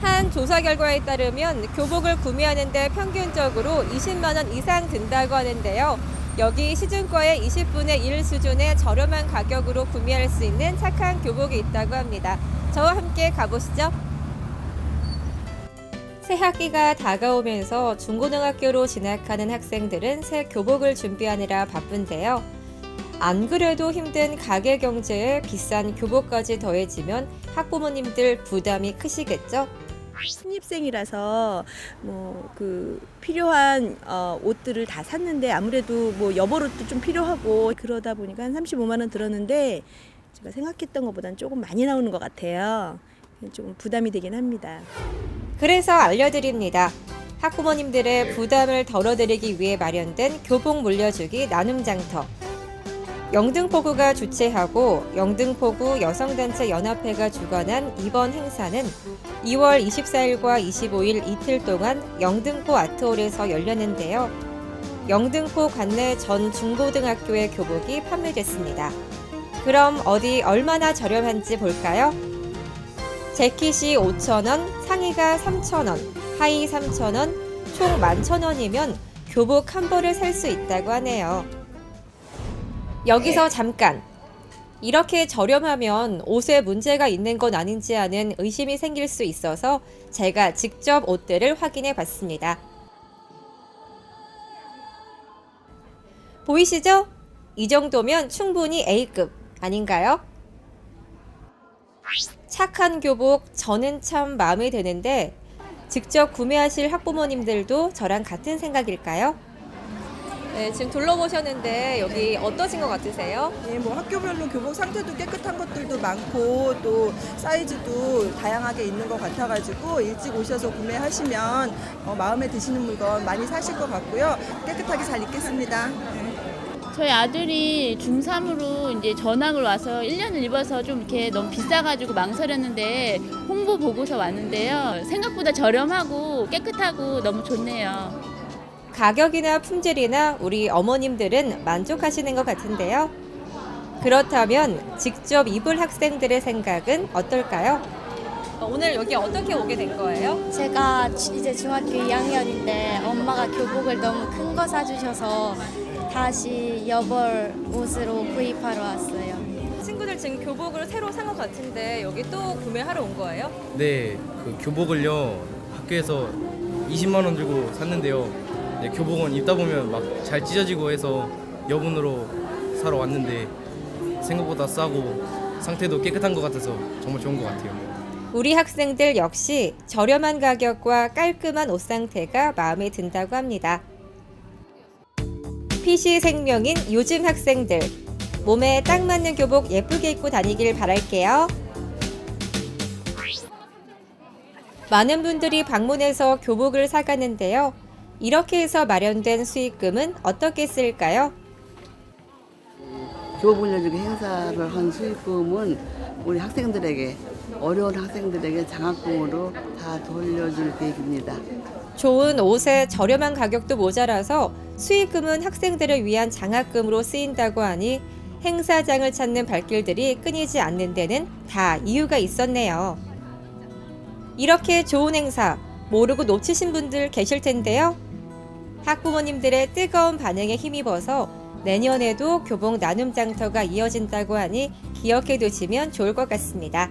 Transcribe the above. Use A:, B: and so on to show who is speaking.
A: 한 조사 결과에 따르면 교복을 구매하는데 평균적으로 20만 원 이상 든다고 하는데요. 여기 시중가의 20분의 1 수준의 저렴한 가격으로 구매할 수 있는 착한 교복이 있다고 합니다. 저와 함께 가보시죠. 새 학기가 다가오면서 중고등학교로 진학하는 학생들은 새 교복을 준비하느라 바쁜데요. 안 그래도 힘든 가계 경제에 비싼 교복까지 더해지면 학부모님들 부담이 크시겠죠?
B: 신입생이라서 뭐 그 필요한 어, 옷들을 다 샀는데 아무래도 뭐 여벌옷도 좀 필요하고 그러다 보니까 한 35만 원 들었는데 제가 생각했던 것보다는 조금 많이 나오는 것 같아요. 좀 부담이 되긴 합니다.
A: 그래서 알려드립니다. 학부모님들의 부담을 덜어드리기 위해 마련된 교복 물려주기 나눔 장터. 영등포구가 주최하고 영등포구 여성단체 연합회가 주관한 이번 행사는 2월 24일과 25일 이틀 동안 영등포 아트홀에서 열렸는데요. 영등포 관내 전 중고등학교의 교복이 판매됐습니다. 그럼 어디 얼마나 저렴한지 볼까요? 재킷이 5,000원, 상의가 3,000원, 하의 3,000원, 총 11,000원이면 교복 한 벌을 살 수 있다고 하네요. 여기서 잠깐. 이렇게 저렴하면 옷에 문제가 있는 건 아닌지 하는 의심이 생길 수 있어서 제가 직접 옷들을 확인해 봤습니다. 보이시죠? 이 정도면 충분히 A급 아닌가요? 착한 교복 저는 참 마음에 드는데 직접 구매하실 학부모님들도 저랑 같은 생각일까요? 네, 지금 둘러보셨는데 여기 어떠신 것 같으세요?
C: 예, 뭐 학교별로 교복 상태도 깨끗한 것들도 많고 또 사이즈도 다양하게 있는 것 같아가지고 일찍 오셔서 구매하시면 어, 마음에 드시는 물건 많이 사실 것 같고요. 깨끗하게 잘 입겠습니다. 네.
D: 저희 아들이 중3으로 이제 전학을 와서 1년을 입어서 좀 이렇게 너무 비싸가지고 망설였는데 홍보 보고서 왔는데요. 생각보다 저렴하고 깨끗하고 너무 좋네요.
A: 가격이나 품질이나 우리 어머님들은 만족하시는 것 같은데요. 그렇다면 직접 입을 학생들의 생각은 어떨까요? 오늘 여기 어떻게 오게 된 거예요?
E: 제가 주- 이제 중학교 2학년인데 엄마가 교복을 너무 큰 거 사주셔서 다시 여벌 옷으로 구입하러 왔어요.
A: 친구들 지금 교복을 새로 산 것 같은데 여기 또 구매하러 온 거예요?
F: 네, 그 교복을요 학교에서 20만 원 주고 샀는데요. 네, 교복은 입다 보면 막 잘 찢어지고 해서 여분으로 사러 왔는데 생각보다 싸고 상태도 깨끗한 것 같아서 정말 좋은 것 같아요.
A: 우리 학생들 역시 저렴한 가격과 깔끔한 옷 상태가 마음에 든다고 합니다. PC 생명인 요즘 학생들 몸에 딱 맞는 교복 예쁘게 입고 다니길 바랄게요. 많은 분들이 방문해서 교복을 사가는데요. 이렇게 해서 마련된 수익금은 어떻게 쓸까요?
G: 교복 물려주기 행사를 한 수익금은 우리 학생들에게 어려운 학생들에게 장학금으로 다 돌려줄 계획입니다.
A: 좋은 옷에 저렴한 가격도 모자라서 수익금은 학생들을 위한 장학금으로 쓰인다고 하니 행사장을 찾는 발길들이 끊이지 않는 데는 다 이유가 있었네요. 이렇게 좋은 행사 모르고 놓치신 분들 계실 텐데요. 학부모님들의 뜨거운 반응에 힘입어서 내년에도 교복 나눔 장터가 이어진다고 하니 기억해 두시면 좋을 것 같습니다.